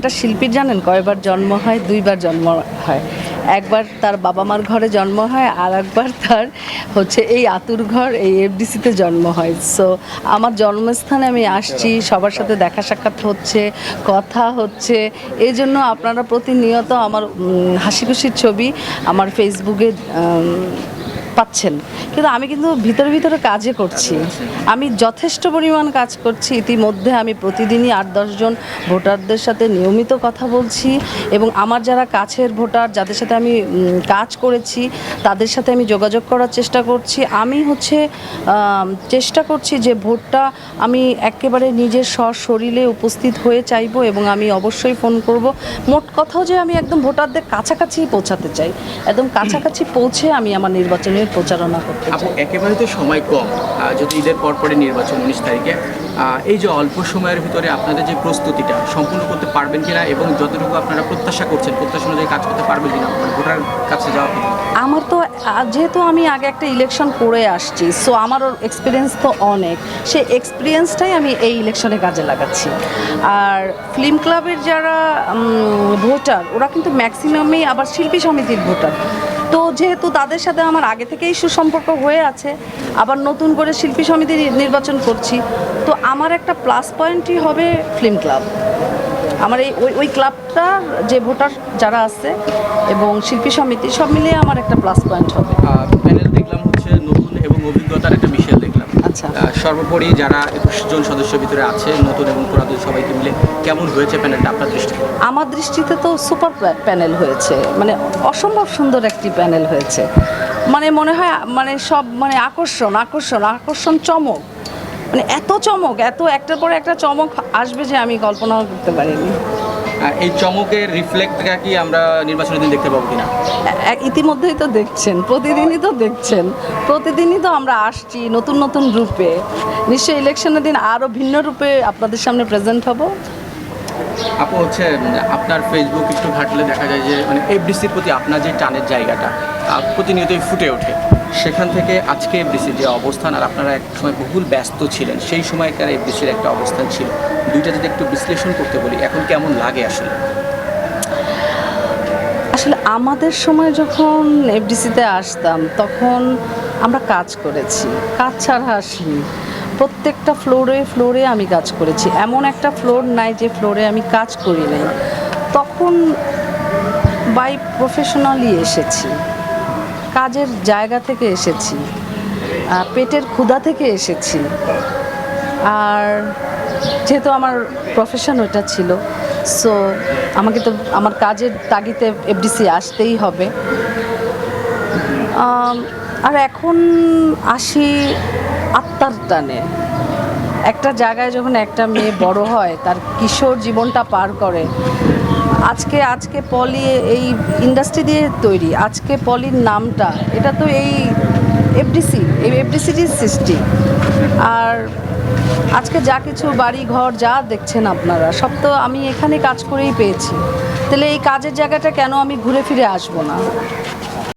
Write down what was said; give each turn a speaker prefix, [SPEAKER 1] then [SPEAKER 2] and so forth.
[SPEAKER 1] একটা শিল্পীর জানেন? কয়বার জন্ম হয়, দুইবার জন্ম হয়। একবার তার বাবা মার ঘরে জন্ম হয়, আর একবার তার হচ্ছে এই আতুর ঘর, এই এফডিসিতে জন্ম হয়। সো আমার জন্মস্থানে আমি আসছি, সবার সাথে দেখা সাক্ষাৎ হচ্ছে, কথা হচ্ছে। এই জন্য আপনারা প্রতিনিয়ত আমার হাসি খুশির ছবি আমার ফেসবুকে পাচ্ছেন। কিন্তু আমি কিন্তু ভিতরে ভিতরে কাজে করছি। আমি যথেষ্ট পরিমাণ কাজ করছি। ইতিমধ্যে আমি প্রতিদিনই আট দশজন ভোটারদের সাথে নিয়মিত কথা বলছি এবং আমার যারা কাছের ভোটার, যাদের সাথে আমি কাজ করেছি, তাদের সাথে আমি যোগাযোগ করার চেষ্টা করছি। আমি হচ্ছে চেষ্টা করছি যে ভোটটা আমি একেবারে নিজের সশরীরে উপস্থিত হয়ে চাইব এবং আমি অবশ্যই ফোন করব। মোট কথাও যে আমি একদম ভোটারদের কাছাকাছি পৌঁছাতে চাই। একদম কাছাকাছি পৌঁছে আমি আমার নির্বাচনের প্রচারণা করতে চাই।
[SPEAKER 2] একেবারে তো সময় কম। যদি ঈদের পর পরে নির্বাচন উনিশ তারিখে এই যে অল্প সময়ের ভিতরে আপনাদের যে প্রস্তুতিটা সম্পূর্ণ করতে পারবেন কিনা এবং যতটুকু আপনারা প্রত্যাশা করছেন প্রত্যাশা অনুযায়ী কাজ করতে পারবেন কিনা ভোটার কাছে যাওয়া?
[SPEAKER 1] আমার তো যেহেতু আমি আগে একটা ইলেকশন করে আসছি সো আমার এক্সপিরিয়েন্স তো অনেক। সেই এক্সপিরিয়েন্সটাই আমি এই ইলেকশনে কাজে লাগাচ্ছি। আর ফিল্ম ক্লাবের যারা ভোটার ওরা কিন্তু ম্যাক্সিমামই আবার শিল্পী সমিতির ভোটার তো যেহেতু তাদের সাথে আমার আগে থেকেই সুসম্পর্ক হয়ে আছে, আবার নতুন করে শিল্পী সমিতি নির্বাচন করছি, তো আমার একটা প্লাস পয়েন্টই হবে ফিল্ম ক্লাব আমার এই, ওই ওই ক্লাবটা যে ভোটার যারা আছে এবং শিল্পী সমিতি, সব মিলিয়ে আমার একটা প্লাস পয়েন্ট হবে।
[SPEAKER 2] প্যানেল দেখলাম হচ্ছে নতুন এবং অভিজ্ঞতার একটা বিষয়
[SPEAKER 1] আচ্ছা।
[SPEAKER 2] সর্বোপরি যারা একুশ জন সদস্যের ভিতরে আছে নতুন এবং পুরাতন সবাইকে মিলে কেমন হয়েছে প্যানেলটা আপনার দৃষ্টি
[SPEAKER 1] আমার দৃষ্টিতে তো সুপার প্যানেল হয়েছে। মানে অসম্ভব সুন্দর একটি প্যানেল হয়েছে। মানে মনে হয় মানে সব মানে আকর্ষণ আকর্ষণ আকর্ষণ চমক। মানে এত চমক এত একটার পর একটা চমক আসবে যে আমি কল্পনাও করতে পারিনি।
[SPEAKER 2] আর এই চমকের রিফ্লেক্টটা কি আমরা নির্বাচনের দিন দেখতে পাবো কিনা?
[SPEAKER 1] ইতিমধ্যেই তো দেখছেন প্রতিদিনই তো দেখছেন। প্রতিদিনই তো আমরা আসছি নতুন নতুন রূপে। নিশ্চয়ই ইলেকশনের দিন আরও ভিন্ন রূপে আপনাদের সামনে প্রেজেন্ট হব।
[SPEAKER 2] আপু হচ্ছে আপনার ফেসবুক একটু ঘাটলে দেখা যায় যে মানে এফডিসির প্রতি আপনার যে টানের জায়গাটা প্রতিনিয়তই ফুটে ওঠে। সেখান থেকে আজকে এফডিসির যে অবস্থান, আর আপনারা এক সময় বহুল ব্যস্ত ছিলেন, সেই সময়কার এফডিসির একটা অবস্থান ছিল। দুইটা যদি একটু বিশ্লেষণ করতে বলি, এখন কেমন লাগে আসলে?
[SPEAKER 1] আসলে আমাদের সময় যখন এফডিসিতে আসতাম, তখন আমরা কাজ করেছি। কাজ ছাড়া আসিনি। প্রত্যেকটা ফ্লোরে ফ্লোরে আমি কাজ করেছি। এমন একটা ফ্লোর নাই যে ফ্লোরে আমি কাজ করি নাই। তখন বাই প্রফেশনালি এসেছি। কাজের জায়গা থেকে এসেছি পেটের ক্ষুধা থেকে এসেছি। আর যেহেতু আমার প্রফেশন ওটা ছিল সো আমাকে তো আমার কাজের তাগিতে এফডিসি আসতেই হবে। আর এখন আসি আত্মার টানে। একটা জায়গায় যখন একটা মেয়ে বড় হয়, তার কিশোর জীবনটা পার করে। আজকে আজকে পলি এই ইন্ডাস্ট্রি দিয়ে তৈরি, আজকে পলির নামটা, এটা তো এই এফডিসি এই এফডিসিটির সৃষ্টি। আর আজকে যা কিছু বাড়ি, ঘর যা দেখছেন আপনারা, সব তো আমি এখানে কাজ করেই পেয়েছি। তাহলে এই কাজের জায়গাটা কেন আমি ঘুরে ফিরে আসব না?